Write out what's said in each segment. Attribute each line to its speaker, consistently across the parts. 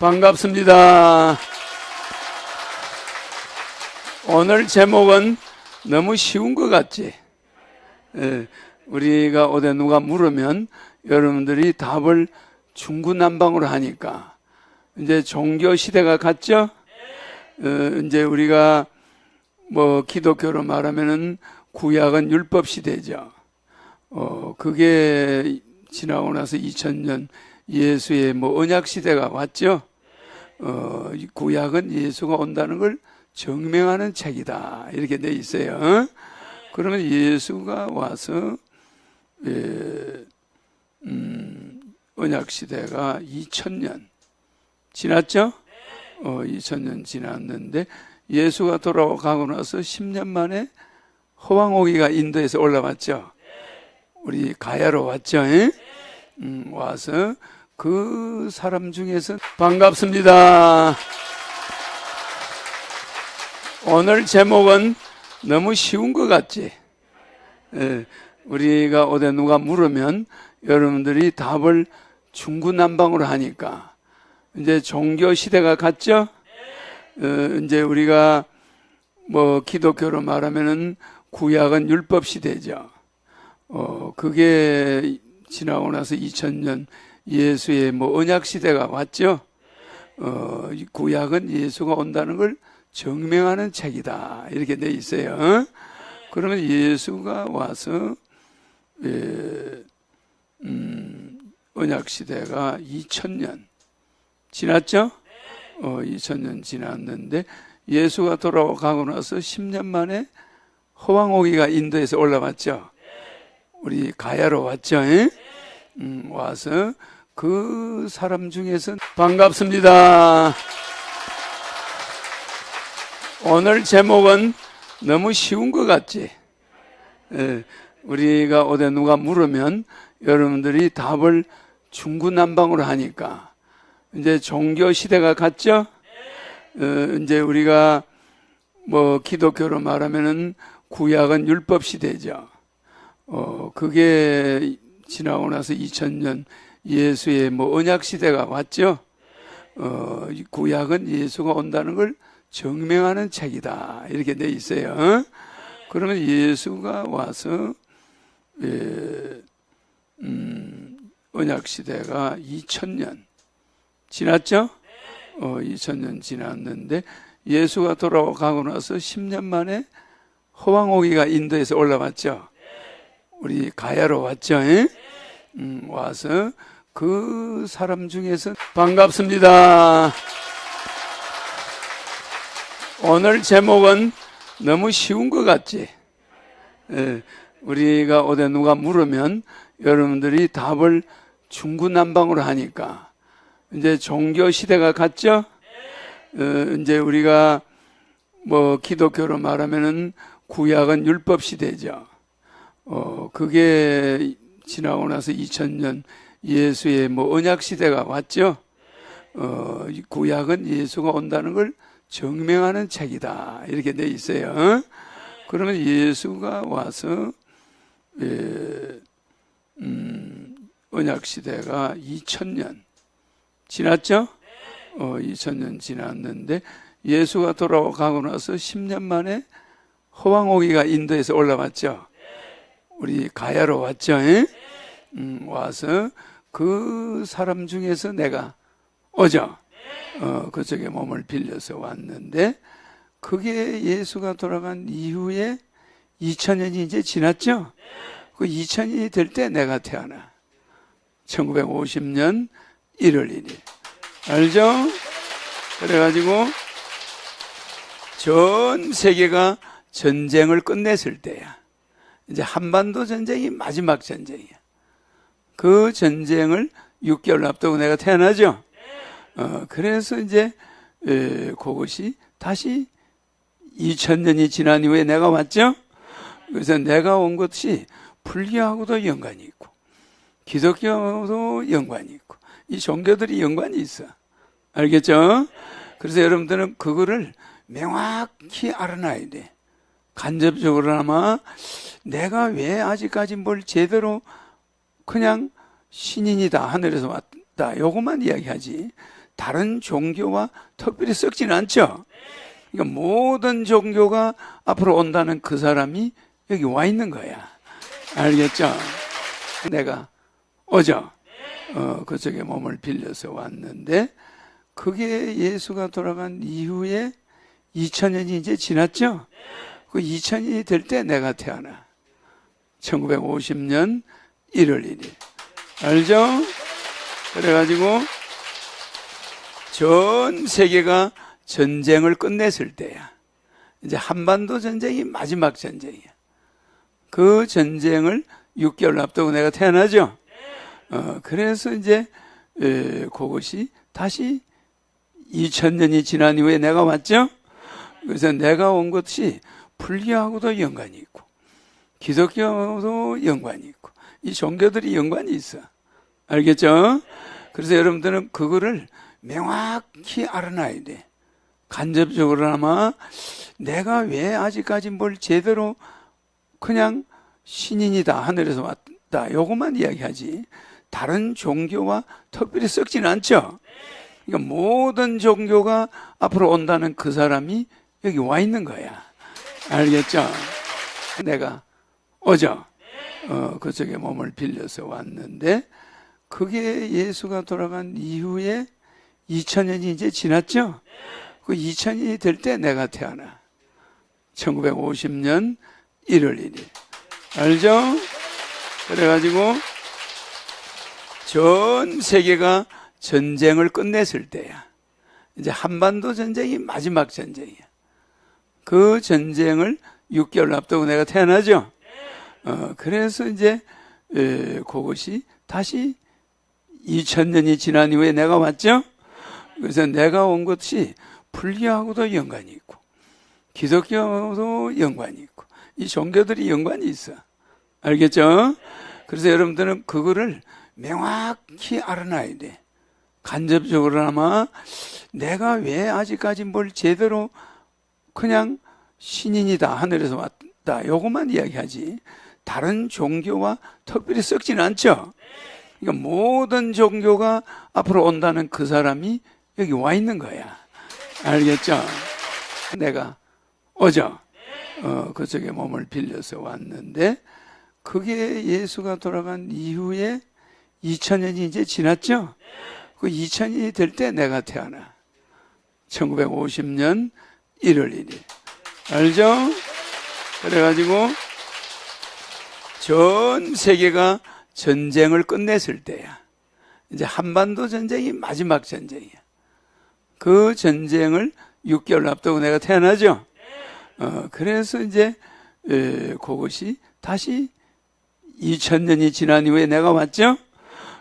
Speaker 1: 반갑습니다. 오늘 제목은 너무 쉬운 것 같지? 예, 우리가 어디 누가 물으면 여러분들이 답을 중구난방으로 하니까 이제 종교 시대가 갔죠? 어, 이제 우리가 뭐 기독교로 말하면은 구약은 율법 시대죠. 어, 그게 지나고 나서 2000년 예수의 뭐 언약 시대가 왔죠. 어, 이 구약은 예수가 온다는 걸 증명하는 책이다. 이렇게 돼 있어요. 어? 그러면 예수가 와서 예, 음, 언약 시대가 2000년 지났죠? 어, 2000년 지났는데 예수가 돌아가고 나서 10년 만에 호황오기가 인도에서 올라왔죠. 우리 가야로 왔죠. 예? 음, 와서 그 사람 중에서 반갑습니다. 오늘 제목은 너무 쉬운 것 같지? 예, 우리가 어디 누가 물으면 여러분들이 답을 중구난방으로 하니까 이제 종교 시대가 갔죠? 어, 이제 우리가 뭐 기독교로 말하면은 구약은 율법 시대죠. 어, 그게 지나고 나서 2000년 예수의 뭐 언약 시대가 왔죠. 어, 이 구약은 예수가 온다는 걸 증명하는 책이다. 이렇게 돼 있어요. 어? 그러면 예수가 와서 예, 음, 언약 시대가 2000년 지났죠? 어, 2000년 지났는데 예수가 돌아가고 나서 10년 만에 호황오기가 인도에서 올라왔죠. 우리 가야로 왔죠. 예? 음, 와서 그 사람 중에서 반갑습니다. 오늘 제목은 너무 쉬운 것 같지? 예, 우리가 어디 누가 물으면 여러분들이 답을 중구난방으로 하니까 이제 종교 시대가 갔죠? 어, 이제 우리가 뭐 기독교로 말하면은 구약은 율법 시대죠. 어, 그게 지나고 나서 2000년 예수의 뭐 언약 시대가 왔죠. 어, 이 구약은 예수가 온다는 걸 증명하는 책이다. 이렇게 돼 있어요. 어? 그러면 예수가 와서 예, 음, 언약 시대가 2000년 지났죠? 어, 2000년 지났는데 예수가 돌아가고 나서 10년 만에 호황오기가 인도에서 올라왔죠. 우리 가야로 왔죠. 예? 음, 와서 그 사람 중에서 반갑습니다. 오늘 제목은 너무 쉬운 것 같지? 예, 우리가 어디 누가 물으면 여러분들이 답을 중구난방으로 하니까 이제 종교 시대가 갔죠? 어, 이제 우리가 뭐 기독교로 말하면은 구약은 율법 시대죠. 어, 그게 지나고 나서 2000년 예수의 뭐 언약 시대가 왔죠. 어, 이 구약은 예수가 온다는 걸 증명하는 책이다. 이렇게 돼 있어요. 어? 그러면 예수가 와서 예, 음, 언약 시대가 2000년 지났죠? 어, 2000년 지났는데 예수가 돌아가고 나서 10년 만에 호황오기가 인도에서 올라왔죠. 우리 가야로 왔죠. 예? 음, 와서 그 사람 중에서 내가 오죠. 어, 그쪽에 몸을 빌려서 왔는데 그게 예수가 돌아간 이후에 2000년이 이제 지났죠. 그 2000년이 될 때 내가 태어나. 1950년 1월 1일. 알죠? 그래가지고 전 세계가 전쟁을 끝냈을 때야. 이제 한반도 전쟁이 마지막 전쟁이야. 그 전쟁을 6개월 앞두고 내가 태어나죠. 어, 그래서 이제 에, 그것이 다시 2000년이 지난 이후에 내가 왔죠. 그래서 내가 온 것이 불교하고도 연관이 있고 기독교하고도 연관이 있고 이 종교들이 연관이 있어. 알겠죠? 그래서 여러분들은 그거를 명확히 알아놔야 돼. 간접적으로나마 내가 왜 아직까지 뭘 제대로 그냥 신인이다 하늘에서 왔다 요것만 이야기하지 다른 종교와 특별히 썩지는 않죠. 그러니까 모든 종교가 앞으로 온다는 그 사람이 여기 와 있는 거야. 알겠죠? 내가 어저 어, 그쪽에 몸을 빌려서 왔는데 그게 예수가 돌아간 이후에 2000년이 이제 지났죠? 그 2000년이 될 때 내가 태어나. 1950년 1월 1일. 알죠? 그래가지고 전 세계가 전쟁을 끝냈을 때야. 이제 한반도 전쟁이 마지막 전쟁이야. 그 전쟁을 6개월 앞두고 내가 태어나죠? 어, 그래서 이제, 에, 그것이 다시 2000년이 지난 이후에 내가 왔죠? 그래서 내가 온 것이 불교하고도 연관이 있고, 기독교도 연관이 있고, 이 종교들이 연관이 있어. 알겠죠? 그래서 여러분들은 그거를 명확히 알아놔야 돼. 간접적으로나마 내가 왜 아직까지 뭘 제대로 그냥 신인이다 하늘에서 왔다 요것만 이야기하지 다른 종교와 특별히 썩지는 않죠. 그러니까 모든 종교가 앞으로 온다는 그 사람이 여기 와 있는 거야. 알겠죠? 내가 어저 어, 그쪽에 몸을 빌려서 왔는데 그게 예수가 돌아간 이후에 2000년이 이제 지났죠? 그 2000년이 될 때 내가 태어나. 1950년 1월 1일. 알죠? 그래가지고 전 세계가 전쟁을 끝냈을 때야. 이제 한반도 전쟁이 마지막 전쟁이야. 그 전쟁을 6개월 앞두고 내가 태어나죠? 어, 그래서 이제, 에, 그것이 다시 2000년이 지난 이후에 내가 왔죠? 그래서 내가 온 것이 불교하고도 연관이 있고, 기독교도 연관이 있고, 이 종교들이 연관이 있어. 알겠죠? 그래서 여러분들은 그거를 명확히 알아놔야 돼. 간접적으로나마 내가 왜 아직까지 뭘 제대로 그냥 신인이다 하늘에서 왔다 요것만 이야기하지 다른 종교와 특별히 썩지는 않죠. 그러니까 모든 종교가 앞으로 온다는 그 사람이 여기 와 있는 거야. 알겠죠? 내가 어저 어, 그쪽에 몸을 빌려서 왔는데 그게 예수가 돌아간 이후에 2000년이 이제 지났죠? 그 2000년이 될 때 내가 태어나. 1950년 1월 1일. 알죠? 그래가지고 전 세계가 전쟁을 끝냈을 때야. 이제 한반도 전쟁이 마지막 전쟁이야. 그 전쟁을 6개월 앞두고 내가 태어나죠? 어, 그래서 이제, 에, 그것이 다시 2000년이 지난 이후에 내가 왔죠?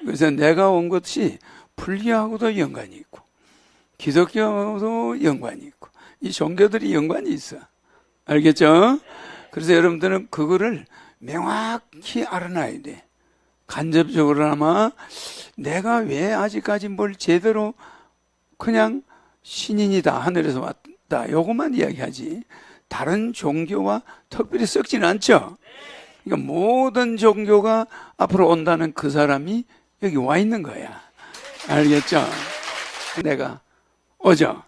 Speaker 1: 그래서 내가 온 것이 불교하고도 연관이 있고, 기독교도 연관이 있고, 이 종교들이 연관이 있어. 알겠죠? 그래서 여러분들은 그거를 명확히 알아놔야 돼. 간접적으로나마 내가 왜 아직까지 뭘 제대로 그냥 신인이다 하늘에서 왔다 요것만 이야기하지 다른 종교와 특별히 썩지는 않죠. 그러니까 모든 종교가 앞으로 온다는 그 사람이 여기 와 있는 거야. 알겠죠? 내가 어저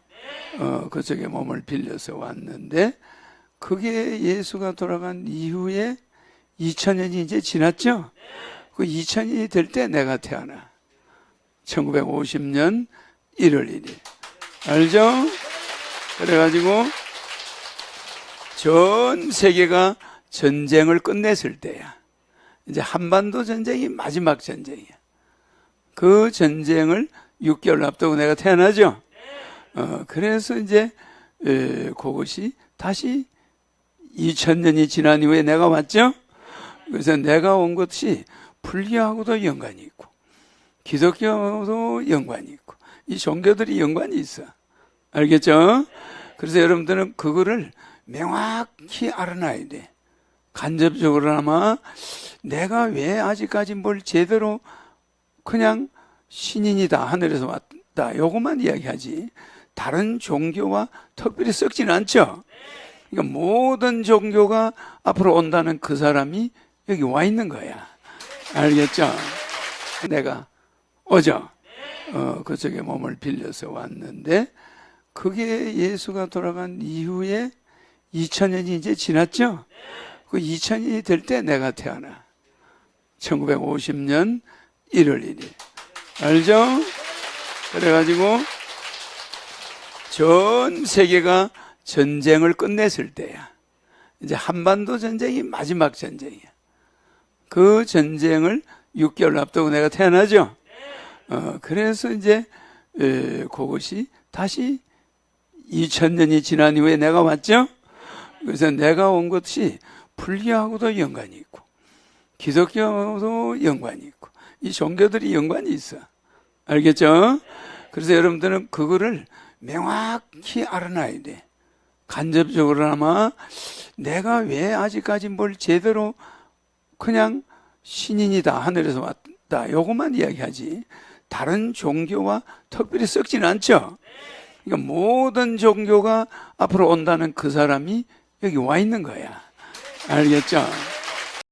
Speaker 1: 어, 그쪽에 몸을 빌려서 왔는데 그게 예수가 돌아간 이후에 2000년이 이제 지났죠? 그 2000년이 될 때 내가 태어나. 1950년 1월 1일. 알죠? 그래가지고 전 세계가 전쟁을 끝냈을 때야. 이제 한반도 전쟁이 마지막 전쟁이야. 그 전쟁을 6개월 앞두고 내가 태어나죠? 어, 그래서 이제, 에, 그것이 다시 2000년이 지난 이후에 내가 왔죠? 그래서 내가 온 것이 불교하고도 연관이 있고, 기독교도 연관이 있고, 이 종교들이 연관이 있어. 알겠죠? 그래서 여러분들은 그거를 명확히 알아놔야 돼. 간접적으로나마 내가 왜 아직까지 뭘 제대로 그냥 신인이다 하늘에서 왔다 요것만 이야기하지 다른 종교와 특별히 썩지는 않죠. 그러니까 모든 종교가 앞으로 온다는 그 사람이 여기 와 있는 거야. 알겠죠? 내가 어저 어, 그쪽에 몸을 빌려서 왔는데 그게 예수가 돌아간 이후에 2000년이 이제 지났죠? 그 2000년이 될 때 내가 태어나. 1950년 1월 1일. 알죠? 그래가지고 전 세계가 전쟁을 끝냈을 때야. 이제 한반도 전쟁이 마지막 전쟁이야. 그 전쟁을 6개월 앞두고 내가 태어나죠? 어, 그래서 이제, 에, 그것이 다시 2000년이 지난 이후에 내가 왔죠? 그래서 내가 온 것이 불교하고도 연관이 있고, 기독교하고도 연관이 있고, 이 종교들이 연관이 있어. 알겠죠? 그래서 여러분들은 그거를 명확히 알아놔야 돼. 간접적으로나마 내가 왜 아직까지 뭘 제대로 그냥 신인이다, 하늘에서 왔다, 요것만 이야기하지. 다른 종교와 특별히 썩지는 않죠? 그러니까 모든 종교가 앞으로 온다는 그 사람이 여기 와 있는 거야. 알겠죠?